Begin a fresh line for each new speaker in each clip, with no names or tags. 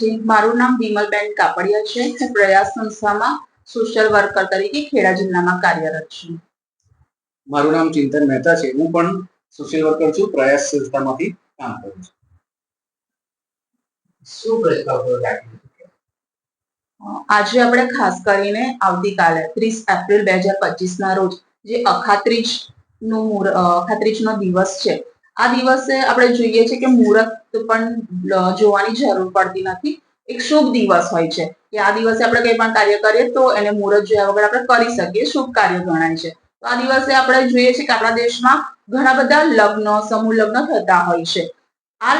જી મારું નામ વિમલબેન કાપડિયા છે. હું પ્રયાસ સંસ્થામાં સોશિયલ વર્કર તરીકે ખેડા જિલ્લામાં કાર્યરત છું.
મારું નામ ચિંતન મહેતા છે. હું પણ સોશિયલ વર્કર છું. પ્રયાસ સંસ્થામાંથી કામ કરું છું.
શું પ્રસ્તાવ
અ, આજે આપણે ખાસ કરીને આવતીકાલે ત્રીસ એપ્રિલ બે હજાર પચીસ ના રોજ જે અખાત્રીજનું અખાત્રીજ નો અખાત્રીજનો દિવસ છે આ દિવસે આપણે જોઈએ છે કે મુહૂર્ત પણ જોવાની જરૂર પડતી નથી. એક શુભ દિવસ હોય છે. કે આ દિવસે આપણે કંઈ પણ કાર્ય કરીએ તો એને મુહૂર્ત જોયા વગર આપણે કરી શકીએ, શુભ કાર્ય ગણાય છે. તો આ દિવસે આપણે જોઈએ છે કે આપણા દેશમાં ઘણા બધા લગ્ન, સમૂહ લગ્ન થતા હોય છે. આ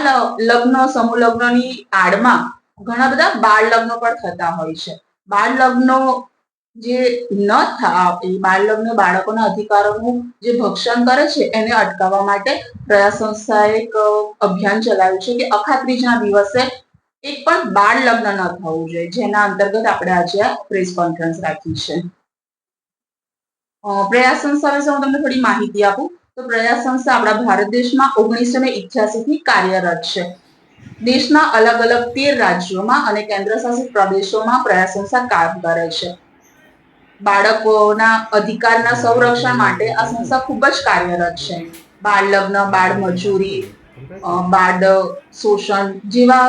લગ્ન, સમૂહ લગ્નની આડમાં ઘણા બધા બાળ લગ્નો પણ થતા હોય છે. બાળ લગ્નો જે ન થા, એ બાળ લગ્ન બાળકોના અધિકારોનું જે ભક્ષણ કરે છે, એને અટકાવવા માટે પ્રયાસ સંસ્થાએ એક અભિયાન ચલાવ્યું છે કે અખાત્રીજના દિવસે એક પણ બાળ લગ્ન ન થવું જોઈએ, જેના અંતર્ગત આપણે આજે પ્રેસ કોન્ફરન્સ રાખી છે. પ્રયાસ સંસ્થા વિશે હું તમને થોડી માહિતી આપું. તો પ્રયાસ સંસ્થા આપણા ભારત દેશમાં ઓગણીસો ને થી કાર્યરત છે. દેશના અલગ અલગ તેર રાજ્યોમાં અને કેન્દ્રશાસિત પ્રદેશોમાં પ્રયાસ સંસ્થા કામ કરે છે. બાળકોના અધિકારના સંરક્ષણ માટે આ સંસ્થા ખૂબ જ કાર્યરત છે. બાળ લગ્ન બાળ મજૂરી બાળ શોષણ જેવા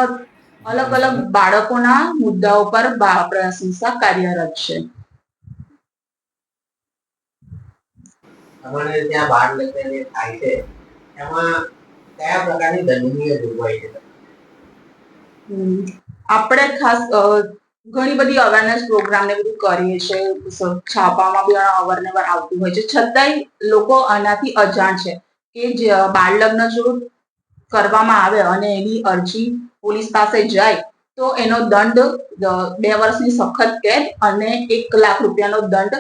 અલગ અલગ બાળકોના મુદ્દાઓ પર પ્રયાસ સંસ્થા કાર્યરત છે.
તમારે ત્યાં બાળ લગ્ન જે થાય છે. એમાં કયા પ્રકારની દંડનીય જોગવાઈ છે?
આપણે ખાસ ઘણી બધી અવેરનેસ પ્રોગ્રામ ને બધું કરીએ છીએ છાપામાં બી અવારનવાર આવતું હોય છે. છતાંય લોકો આનાથી અજાણ છે કે જે બાળ લગ્ન જો કરવામાં આવે અને એની અરજી પોલીસ પાસે જાય, તો એનો દંડ બે વર્ષની સખત કેદ અને એક લાખ રૂપિયાનો દંડ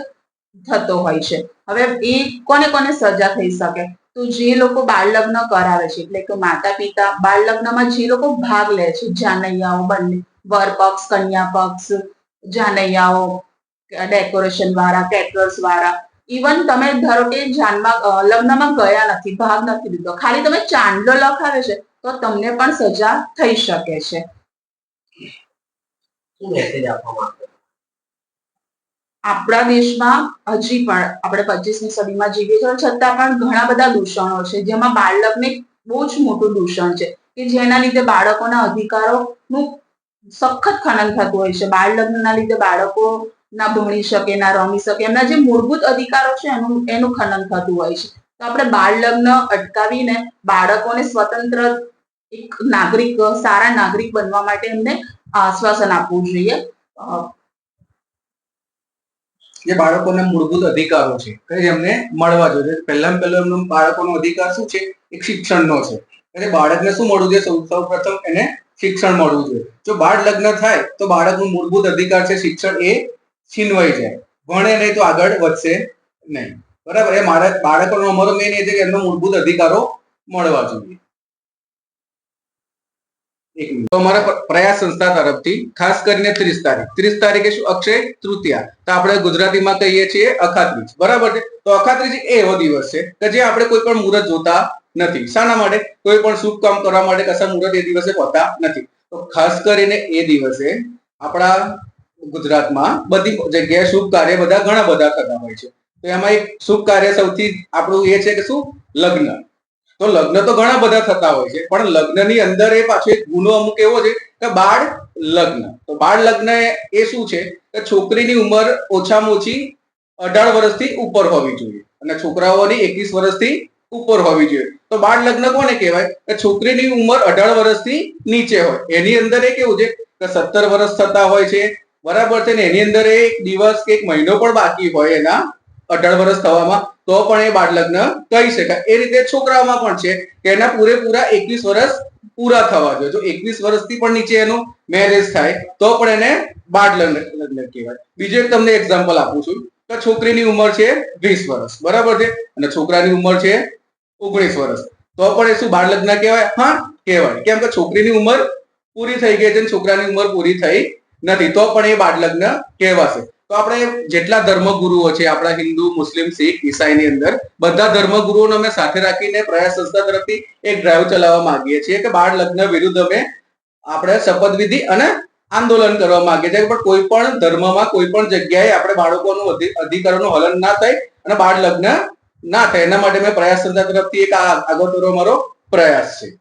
થતો હોય છે. હવે એ કોને કોને સજા થઈ શકે? તો જે લોકો બાળ લગ્ન કરાવે છે, એટલે કે માતા પિતા બાળ લગ્નમાં જે લોકો ભાગ લે છે, જાનૈયાઓ બંને વર પક્ષ કન્યા પક્ષ જાનૈયાઓ ડેકોરેશન વાળા કેટરર્સ વાળા. ઇવન તમે ધારો કે જાનમાં લગ્નમાં ગયા નથી ભાગ નથી લીધો ખાલી તમે ચાંદલો લખાવે છે તો તમને પણ સજા થઈ શકે છે? આપણા દેશમાં હજી પણ આપણે પચીસમી સદીમાં જીવીએ છીએ છતાં પણ ઘણા બધા દૂષણો છે જેમાં બાળકને બહુ જ મોટું દૂષણ છે કે જેના લીધે બાળકોના અધિકારોનું સખત ખનન થતું હોય છે. બાળ લગ્નના લીધે બાળકો ના ભણી શકે, ના રમી શકે. એમના જે મૂળભૂત અધિકારો છે એનું એનું ખનન થતું હોય છે. તો આપણે બાળ લગ્ન અટકાવીને બાળકોને સ્વતંત્ર એક નાગરિક, સારા નાગરિક બનવા માટે એમને આશ્વાસન આપવું જોઈએ.
જે બાળકોને મૂળભૂત અધિકારો છે, કે એમને મળવા જોઈએ. પહેલા પહેલા એમનો બાળકોનો અધિકાર શું છે? એક શિક્ષણનો છે. એટલે બાળકને શું મળવું જોઈએ? સૌ પ્રથમ એને શિક્ષણ મળવું જોઈએ. જો બાળ લગ્ન થાય, તો બાળકનું મૂળભૂત અધિકાર છે શિક્ષણ એ છીનવાઈ જાય. ભણે નહીં તો આગળ વધશે નહીં. બરાબર? એ મારા બાળકોનો, અમારો મેન એ છે કે એમનો મૂળભૂત અધિકારો મળવા જોઈએ. તો અમારા પ્રયાસ સંસ્થા તરફથી, ખાસ કરીને ત્રીસ તારીખ. ત્રીસ તારીખે શું? અક્ષય તૃતીયા. તો આપણે ગુજરાતીમાં કહીએ છીએ અખાત્રીજ. બરાબર છે? તો અખાત્રીજ એ એવો દિવસ છે કે જે આપણે કોઈ પણ મુહૂર્ત જોતા નથી. શાના માટે? કોઈ પણ શુભ કામ કરવા માટે કશા મુહૂર્ત એ દિવસે હોતા નથી. તો ખાસ કરીને એ દિવસે આપણા ગુજરાતમાં બધી જગ્યાએ શુભ કાર્ય બધા ઘણા બધા થતા હોય છે. તો એમાં એક શુભ કાર્ય સૌથી આપણું એ છે કે શું? લગ્ન. તો લગ્ન તો ઘણા બધા થતા હોય છે, પણ લગ્નની અંદર એ પાછો એક ગુનો અમુક એવો છે કે બાળ લગ્ન. તો બાળ લગ્ન એ શું છે? કે છોકરીની ઉંમર ઓછામાં ઓછી અઢાર વર્ષથી ઉપર હોવી જોઈએ. અને છોકરાઓની એકવીસ વર્ષથી ઉપર હોવી જોઈએ. તો બાળ લગ્ન કોને કહેવાય? કે છોકરીની ઉંમર અઢાર વર્ષથી નીચે હોય. એની અંદર એ કેવું છે? કે સત્તર વર્ષ થતા હોય છે. બરાબર છે ને? એની અંદર એક દિવસ કે એક મહિનો પણ બાકી હોય એના અઢાર વર્ષ થવામાં. તો પણ એ બાળ લગ્ન કહી શકાય. એ રીતે છોકરાઓમાં પણ છે કે એના પૂરેપૂરા એકવીસ વર્ષ પૂરા થવા જોઈએ. જો એકવીસ વર્ષથી પણ નીચે એનું મેરેજ થાય, તો પણ એને બાળ લગ્ન લગ્ન કહેવાય. બીજું એક તમને એક્ઝામ્પલ આપું છું. કે છોકરીની ઉંમર છે વીસ વર્ષ. બરાબર છે? અને છોકરાની ઉંમર છે ઓગણીસ વર્ષ. તો પણ એ શું બાળ લગ્ન કહેવાય? હા, કહેવાય. કેમ કે છોકરીની ઉંમર પૂરી થઈ ગઈ છે છોકરાની ઉંમર પૂરી થઈ નથી. તો પણ એ બાળ લગ્ન કહેવાશે. તો આપણે જેટલા ધર્મગુરુઓ છે, આપણા હિન્દુ, મુસ્લિમ, શીખ, ઈસાઈની અંદર, બધા ધર્મગુરુઓને અમે સાથે રાખીને પ્રયાસ સંસ્થા તરફથી એક ડ્રાઈવ ચલાવવા માંગીએ છીએ કે બાળ લગ્ન વિરુદ્ધ અમે આપણે શપથવિધિ અને આંદોલન કરવા માંગીએ છીએ. પણ કોઈ પણ ધર્મમાં, કોઈ પણ જગ્યાએ આપણે બાળકોનું અધિ- અધિકારોનું હલન ના થાય અને બાળ લગ્ન ના થાય. એના માટે મેં પ્રયાસ સંસ્થા તરફથી એક આ આગોતરો મારો પ્રયાસ છે.